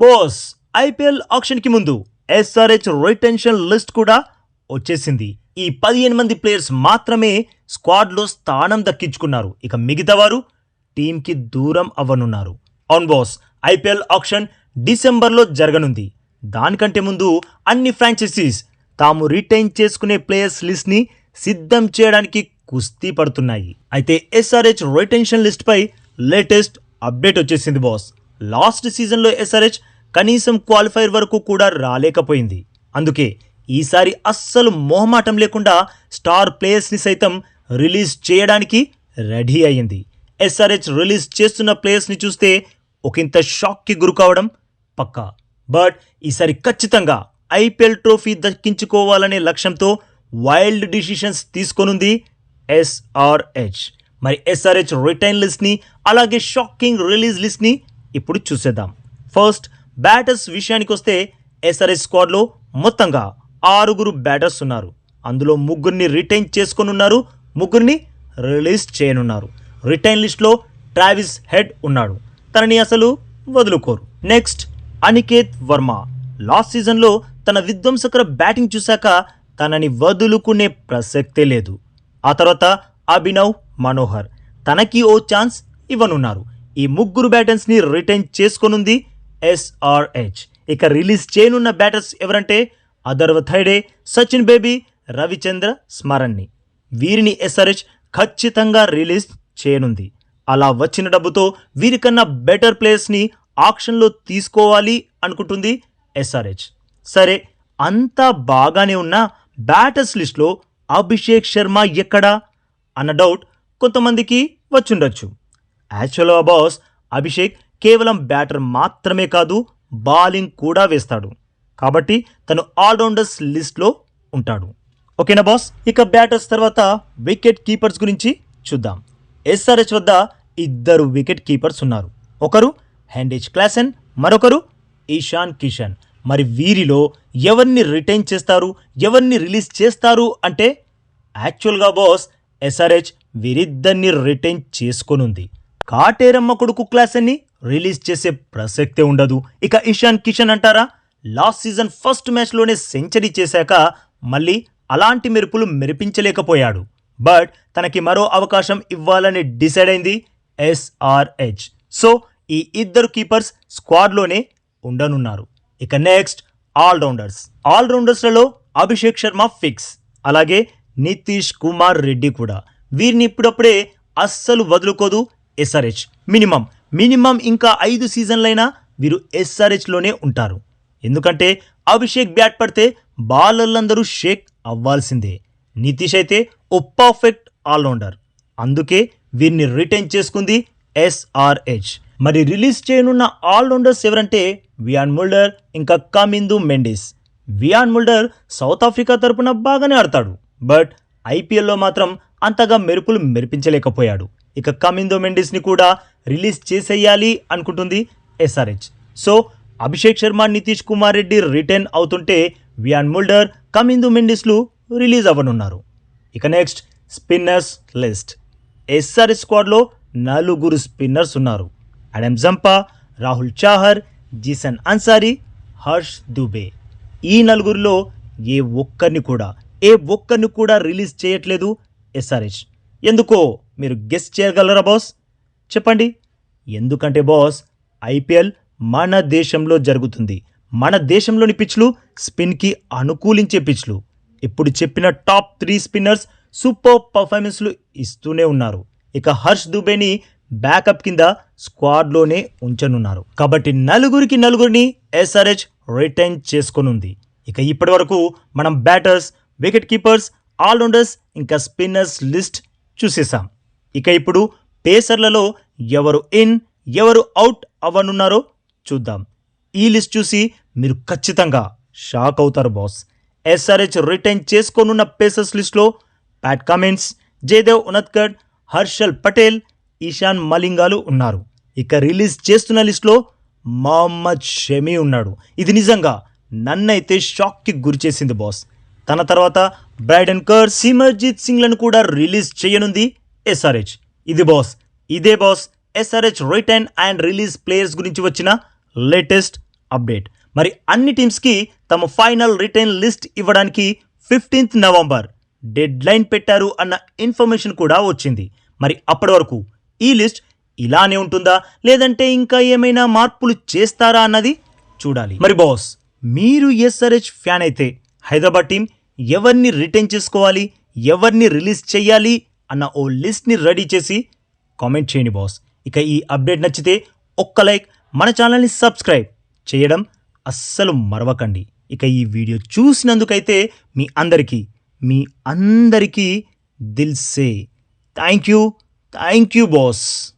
Bose IPL ఆక్షన్కి ముందు SRH retention list కూడా వచ్చేసింది. ఈ పదిహేను మంది ప్లేయర్స్ మాత్రమే స్క్వాడ్లో స్థానం దక్కించుకున్నారు. ఇక మిగతా వారు టీంకి దూరం అవ్వనున్నారు. ఆన్ బాస్ ఐపీఎల్ ఆప్షన్ డిసెంబర్లో జరగనుంది. దానికంటే ముందు అన్ని ఫ్రాంచైజీస్ తాము రిటైన్ చేసుకునే ప్లేయర్స్ లిస్ట్ని సిద్ధం చేయడానికి కుస్తీ పడుతున్నాయి. అయితే ఎస్ఆర్హెచ్ రిటెన్షన్ లిస్ట్ పై లేటెస్ట్ అప్డేట్ వచ్చేసింది బాస్. లాస్ట్ సీజన్లో ఎస్ఆర్హెచ్ కనీసం క్వాలిఫైర్ వరకు కూడా రాలేకపోయింది. అందుకే ఈసారి అస్సలు మొహమాటం లేకుండా స్టార్ ప్లేయర్స్ని సైతం రిలీజ్ చేయడానికి రెడీ అయ్యింది. ఎస్ఆర్హెచ్ రిలీజ్ చేస్తున్న ప్లేయర్స్ని చూస్తే ఒకంత షాక్కి గురి కావడం పక్కా. బట్ ఈసారి ఖచ్చితంగా ఐపీఎల్ ట్రోఫీ దక్కించుకోవాలనే లక్ష్యంతో వైల్డ్ డిసిషన్స్ తీసుకొనుంది ఎస్ఆర్హెచ్. మరి ఎస్ఆర్హెచ్ రిటైన్ లిస్ట్ని అలాగే షాకింగ్ రిలీజ్ లిస్ట్ని ఇప్పుడు చూసేద్దాం. ఫస్ట్ బ్యాటర్స్ విషయానికి వస్తే ఎస్ఆర్ఎస్ స్క్వాడ్లో మొత్తంగా ఆరుగురు బ్యాటర్స్ ఉన్నారు. అందులో ముగ్గురిని రిటైన్ చేసుకొని ఉన్నారు ముగ్గురిని రిలీజ్ చేయనున్నారు. రిటైన్ లిస్ట్లో ట్రావిస్ హెడ్ ఉన్నాడు. తనని అసలు వదులుకోరు. నెక్స్ట్ అనికేత్ వర్మ. లాస్ట్ సీజన్లో తన విధ్వంసకర బ్యాటింగ్ చూశాక తనని వదులుకునే ప్రసక్తే లేదు. ఆ తర్వాత అభినవ్ మనోహర్ తనకి ఓ ఛాన్స్ ఇవ్వనున్నారు. ఈ ముగ్గురు బ్యాటర్స్ని రిటైన్ చేసుకొనుంది ఎస్ఆర్హెచ్ ఇక రిలీజ్ చేయనున్న బ్యాటర్స్ ఎవరంటే అదర్వ థైడే సచిన్ బేబీ రవిచంద్ర స్మరణ్ని వీరిని ఎస్ఆర్హెచ్ ఖచ్చితంగా రిలీజ్ చేయనుంది. అలా వచ్చిన డబ్బుతో వీరికన్నా బెటర్ ప్లేయర్స్ని ఆక్షన్లో తీసుకోవాలి అనుకుంటుంది ఎస్ఆర్హెచ్ సరే అంతా బాగానే ఉన్న బ్యాటర్స్ లిస్ట్లో అభిషేక్ శర్మ ఎక్కడా? అన్న డౌట్ కొంతమందికి వచ్చుండొచ్చు. యాక్చువల్గా బాస్ అభిషేక్ కేవలం బ్యాటర్ మాత్రమే కాదు బాలింగ్ కూడా వేస్తాడు. కాబట్టి తను ఆల్రౌండర్స్ లిస్ట్లో ఉంటాడు. ఓకేనా బాస్ ఇక బ్యాటర్స్ తర్వాత వికెట్ కీపర్స్ గురించి చూద్దాం. ఎస్ఆర్హెచ్ వద్ద ఇద్దరు వికెట్ కీపర్స్ ఉన్నారు. ఒకరు హ్యాండేజ్ క్లాసెన్ మరొకరు ఈశాన్ కిషన్ మరి వీరిలో ఎవరిని రిటైన్ చేస్తారు ఎవరిని రిలీజ్ చేస్తారు అంటే యాక్చువల్గా బాస్ ఎస్ఆర్హెచ్ వీరిద్దరిని రిటైన్ చేసుకొనుంది. కాటేరమ్మ కొడుకు క్లాస్ అని రిలీజ్ చేసే ప్రసక్తే ఉండదు. ఇక ఇషాన్ కిషన్ అంటారా? లాస్ట్ సీజన్ ఫస్ట్ మ్యాచ్లోనే సెంచరీ చేశాక మళ్ళీ అలాంటి మెరుపులు మెరిపించలేకపోయాడు. బట్ తనకి మరో అవకాశం ఇవ్వాలని డిసైడ్ అయింది ఎస్ఆర్హెచ్ సో ఈ ఇద్దరు కీపర్స్ స్క్వాడ్లోనే ఉండనున్నారు. ఇక నెక్స్ట్ ఆల్రౌండర్స్. ఆల్రౌండర్స్లలో అభిషేక్ శర్మ ఫిక్స్. అలాగే నితీష్ కుమార్ రెడ్డి కూడా. వీరిని ఇప్పుడప్పుడే అస్సలు వదులుకోదు ఎస్ఆర్హెచ్ మినిమం మినిమం ఇంకా ఐదు సీజన్లైనా వీరు ఎస్ఆర్హెచ్లోనే ఉంటారు. ఎందుకంటే అభిషేక్ బ్యాట్ పడితే బాలర్లందరూ షేక్ అవ్వాల్సిందే. నితీష్ అయితే ఓ పర్ఫెక్ట్ ఆల్రౌండర్. అందుకే వీరిని రిటైన్ చేసుకుంది ఎస్ఆర్హెచ్ మరి రిలీజ్ చేయనున్న ఆల్రౌండర్స్ ఎవరంటే వియాన్ ముల్డర్ ఇంకా Kamindu Mendis. Wiaan Mulder South Africa తరపున బాగానే ఆడతాడు. బట్ ఐపీఎల్లో మాత్రం అంతగా మెరుపులు మెరిపించలేకపోయాడు. ఇక కమిందో మెండిస్ని కూడా రిలీజ్ చేసేయాలి అనుకుంటుంది SRH. So Abhishek Sharma Nitish Kumar Reddy return అవుతుంటే వియాన్ ముల్డర్ కమిందు మెండిస్లు రిలీజ్ అవ్వనున్నారు. ఇక నెక్స్ట్ స్పిన్నర్స్ లిస్ట్. ఎస్ఆర్ఎస్ స్క్వాడ్లో నలుగురు స్పిన్నర్స్ ఉన్నారు. Adam Zampa Rahul Chahar Zeeshan Ansari Harsh Dubey. ఈ నలుగురిలో ఏ ఒక్కరిని కూడా ఏ ఒక్కరిని కూడా రిలీజ్ చేయట్లేదు ఎస్ఆర్హెచ్. ఎందుకో మీరు గెస్ట్ చేయగలరా బాస్? చెప్పండి. ఎందుకంటే బాస్ ఐపీఎల్ మన దేశంలో జరుగుతుంది. మన దేశంలోని పిచ్లు స్పిన్కి అనుకూలించే పిచ్లు. ఇప్పుడు చెప్పిన టాప్ త్రీ స్పిన్నర్స్ సూపర్ పర్ఫార్మెన్స్లు ఇస్తూనే ఉన్నారు. ఇక హర్ష్ దుబేని బ్యాకప్ కింద స్క్వాడ్లోనే ఉంచనున్నారు. కాబట్టి నలుగురికి నలుగురిని ఎస్ఆర్హెచ్ రిటైన్ చేసుకొనుంది. ఇక ఇప్పటి వరకు మనం batters wicket keepers all rounders ఇంకా స్పిన్నర్స్ లిస్ట్ చూసేసాం ఇక ఇప్పుడు పేసర్లలో ఎవరు ఇన్ ఎవరు అవుట్ అవ్వనున్నారో చూద్దాం. ఈ లిస్ట్ చూసి మీరు ఖచ్చితంగా షాక్ అవుతారు బాస్. ఎస్ఆర్హెచ్ రిటైన్ చేసుకోనున్న పేసర్స్ లిస్ట్లో ప్యాట్ కమిన్స్ జయదేవ్ ఉనత్కడ్ హర్షల్ పటేల్ ఈశాన్ మలింగాలు ఉన్నారు. ఇక రిలీజ్ చేస్తున్న లిస్ట్లో మహమ్మద్ షమీ ఉన్నాడు. ఇది నిజంగా నన్నైతే షాక్కి గురిచేసింది బాస్. తన తర్వాత బ్రైడన్ కర్ సిమర్జిత్ సింగ్లను కూడా రిలీజ్ చేయనుంది ఎస్ఆర్హెచ్. ఇది బాస్ ఇదే boss SRH return and release players గురించి వచ్చిన లేటెస్ట్ అప్డేట్. మరి అన్ని టీమ్స్కి తమ ఫైనల్ రిటర్న్ లిస్ట్ ఇవ్వడానికి ఫిఫ్టీన్త్ నవంబర్ డెడ్ లైన్ పెట్టారు అన్న ఇన్ఫర్మేషన్ కూడా వచ్చింది. మరి అప్పటి వరకు ఈ లిస్ట్ ఇలానే ఉంటుందా? లేదంటే ఇంకా ఏమైనా మార్పులు చేస్తారా అన్నది చూడాలి. మరి బాస్ మీరు ఎస్ఆర్హెచ్ ఫ్యాన్ అయితే హైదరాబాద్ టీం ఎవరిని రిటర్న్ చేసుకోవాలి? ఎవరిని రిలీజ్ చేయాలి? అన్న ఓ లిస్ట్ని రెడీ చేసి కామెంట్ చేయండి బాస్. ఇక ఈ అప్డేట్ నచ్చితే ఒక్క లైక్ మన ఛానల్ని సబ్స్క్రైబ్ చేయడం అస్సలు మరవకండి. ఇక ఈ వీడియో చూసినందుకైతే మీ అందరికీ మీ అందరికీ దిల్సే thank you. Thank you boss.